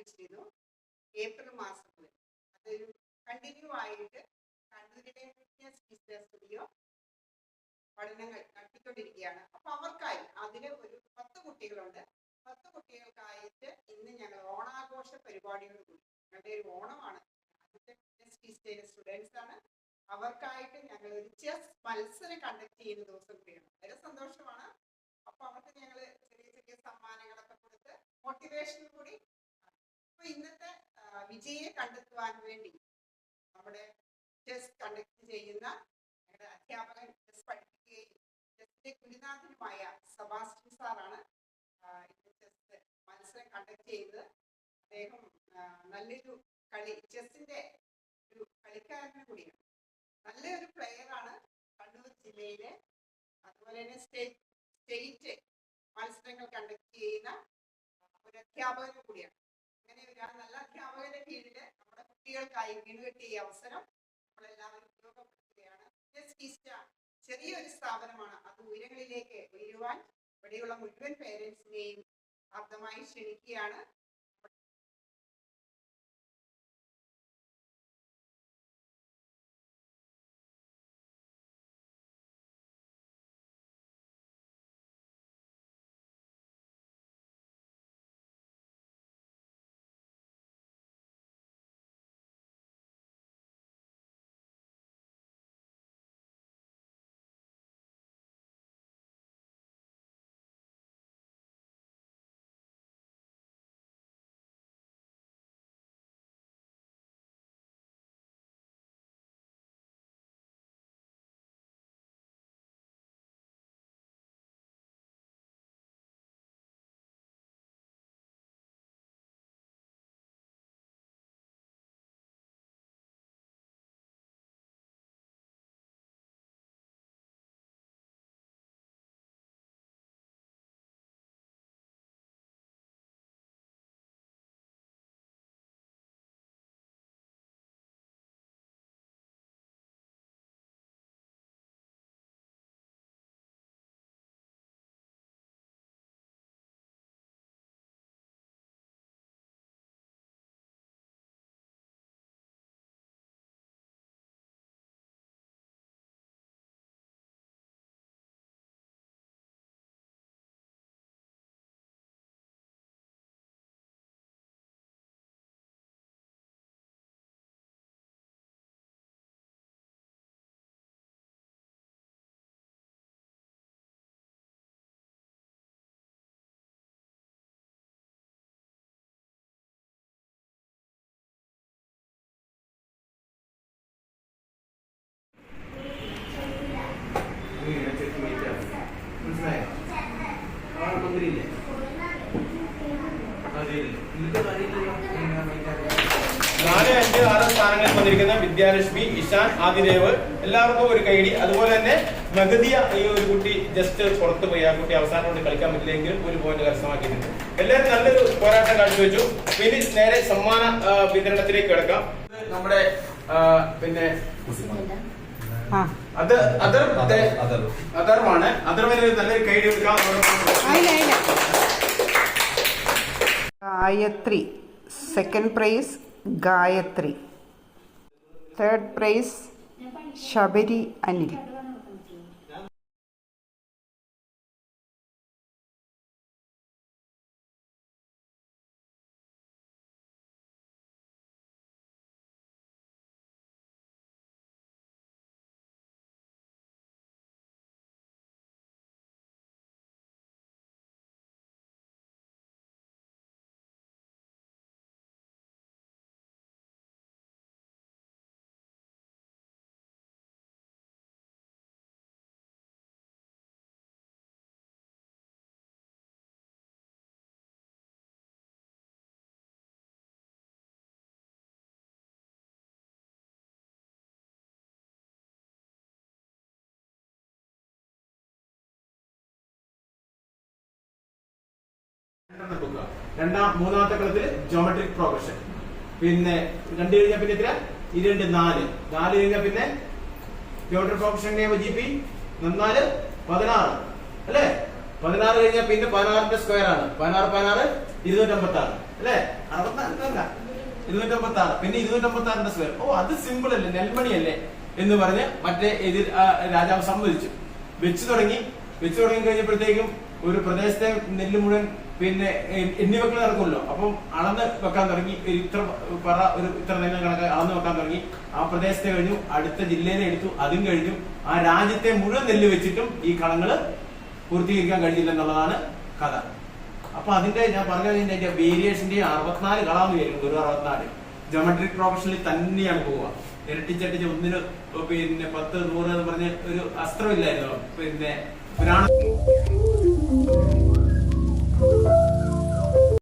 ആരംഭിച്ചിരുന്നു ഏപ്രിൽ വരെ അതൊരു കണ്ടിന്യൂ ആയിട്ട് കണ്ണൂരിലെ ടീച്ചർ സ്റ്റുഡിയോ പഠനങ്ങൾ നടത്തിക്കൊണ്ടിരിക്കുകയാണ്. അപ്പൊ അവർക്കായി അതിന് ഒരു പത്ത് കുട്ടികളുണ്ട്. പത്ത് കുട്ടികൾക്കായിട്ട് ഇന്ന് ഞങ്ങൾ ഓണാഘോഷ പരിപാടികൾ കൂടി ഞങ്ങളുടെ ഒരു ഓണമാണ്. സ്റ്റുഡൻസ് ആണ്. അവർക്കായിട്ട് ഞങ്ങൾ ഒരു ചെസ് മത്സരം കണ്ടക്ട് ചെയ്യുന്ന ദിവസം കൂടിയാണ്. വളരെ സന്തോഷമാണ്. അപ്പൊ അവർക്ക് ഞങ്ങൾ ചെറിയ ചെറിയ സമ്മാനങ്ങളൊക്കെ കൊടുത്ത് മോട്ടിവേഷൻ കൂടി അപ്പൊ ഇന്നത്തെ വിജയെ കണ്ടെത്തുവാൻ വേണ്ടി നമ്മുടെ ചെസ് കണ്ടക്ട് ചെയ്യുന്ന അധ്യാപകൻ ചെസ് പഠിപ്പിക്കുകയും ചെസ്സിന്റെ ഗുരുനാഥനുമായ സാറാണ് ഇന്ന് ചെസ് മത്സരം കണ്ടക്ട് ചെയ്തത് അദ്ദേഹം നല്ലൊരു കളി ചെസ്സിന്റെ ഒരു കളിക്കാരനും കൂടിയാണ്. നല്ലൊരു പ്ലെയർ ആണ് കണ്ണൂർ ജില്ലയിലെ അതുപോലെ തന്നെ സ്റ്റേറ്റ് സ്റ്റേറ്റ് മത്സരങ്ങൾ കണ്ടക്ട് ചെയ്യുന്ന ഒരു അധ്യാപകനും കൂടിയാണ്. അങ്ങനെ ഒരു നല്ല അധ്യാപകന്റെ കീഴിൽ നമ്മുടെ കുട്ടികൾക്കായി വീണുകെട്ടിയ ഈ അവസരം നമ്മളെല്ലാവരും ഉപയോഗപ്പെടുത്തുകയാണ്. ചെറിയൊരു സ്ഥാപനമാണ്. അത് ഉയരങ്ങളിലേക്ക് ഉയരുവാൻ ഇവിടെയുള്ള മുഴുവൻ പേരൻസിനെയും ആർദ്രമായി ക്ഷണിക്കുകയാണ്. നാല് അഞ്ച് ആറ് സ്ഥാനങ്ങളിൽ വന്നിരിക്കുന്ന വിദ്യാലക്ഷ്മി ഇഷാൻ ആദിദേവ് എല്ലാവർക്കും ഒരു കൈഡി അതുപോലെ തന്നെ മഗതിയ ഈ ഒരു കുട്ടി ജസ്റ്റ് പുറത്തു പോയി. ആ കുട്ടി അവസാനം കൊണ്ട് കളിക്കാൻ പറ്റില്ലെങ്കിലും ഒരു പോയിന്റ് കരസ്ഥമാക്കിയിട്ടുണ്ട്. എല്ലാവരും നല്ലൊരു പോരാട്ടം കാഴ്ചവെച്ചു. പിന്നെ നേരെ സമ്മാന വിതരണത്തിലേക്ക് കിടക്കാം. നമ്മുടെ ആ, പിന്നെ അത് അതർ അതർവാണ് അതർവിന് നല്ലൊരു കൈ കൊടുക്കാം Gayathri. Second prize Gayathri. Third prize Sabari Anil. രണ്ടാം മൂന്നാമത്തെ കളത്തിൽ ജോമെട്രിക് പ്രോഗ്രഷൻ പിന്നെ രണ്ട് കഴിഞ്ഞാൽ പിന്നെ എത്ര ഇരുണ്ട് നാല്. നാല് കഴിഞ്ഞാൽ പിന്നെ ജോമെട്രിക് പ്രോഗ്രഷൻ ജി പി നന്നാൽ പതിനാറ്. അല്ലേ? പതിനാറ് കഴിഞ്ഞാൽ പിന്നെ പതിനാറിന്റെ സ്ക്വയർ ആണ്. പതിനാറ് പതിനാറ് ഇരുന്നൂറ്റി അമ്പത്തി ആറ് അല്ലേ? അറുപത്തിനാല് ഇരുന്നൂറ്റമ്പത്തി ആറ് പിന്നെ ഇരുന്നൂറ്റമ്പത്തി ആറിന്റെ സ്ക്വയർ ഓ അത് സിമ്പിൾ അല്ലേ? നെൽമണി അല്ലേ എന്ന് പറഞ്ഞ് മറ്റേ എതിർ രാജാവ് സമ്മതിച്ചു. വെച്ച് തുടങ്ങി. വെച്ച് തുടങ്ങി കഴിഞ്ഞപ്പോഴത്തേക്കും ഒരു പ്രദേശത്തെ നെല്ല് മുഴുവൻ പിന്നെ എ- എണ്ണി വെക്കൽ നടക്കുമല്ലോ. അപ്പം അളന്ന് വെക്കാൻ തുടങ്ങി. ഇത്ര പറ ഒരു ഇത്ര നെല്ല് കണക്ക് അളന്ന് വെക്കാൻ തുടങ്ങി. ആ പ്രദേശത്തെ കഴിഞ്ഞു അടുത്ത ജില്ലയിലെ എടുത്തു. അതും കഴിഞ്ഞു. ആ രാജ്യത്തെ മുഴുവൻ നെല്ല് വെച്ചിട്ടും ഈ കളങ്ങൾ പൂർത്തീകരിക്കാൻ കഴിഞ്ഞില്ല എന്നുള്ളതാണ് കഥ. അപ്പൊ അതിന്റെ ഞാൻ പറഞ്ഞതിന്റെ അതിന്റെ വേരിയേഷന്റെ അറുപത്തിനാല് കളാന്ന് വരും ഒരു അറുപത്തിനാല്. ജോമെട്രിക് പ്രൊഫഷനിൽ തന്നെയാണ് പോവുക. ഇരട്ടിച്ചട്ടിച്ച് ഒന്നിന് പിന്നെ പത്ത് നൂറ് എന്ന് പറഞ്ഞ ഒരു അസ്ത്രമില്ലായിരുന്നു? പിന്നെ പുരാണ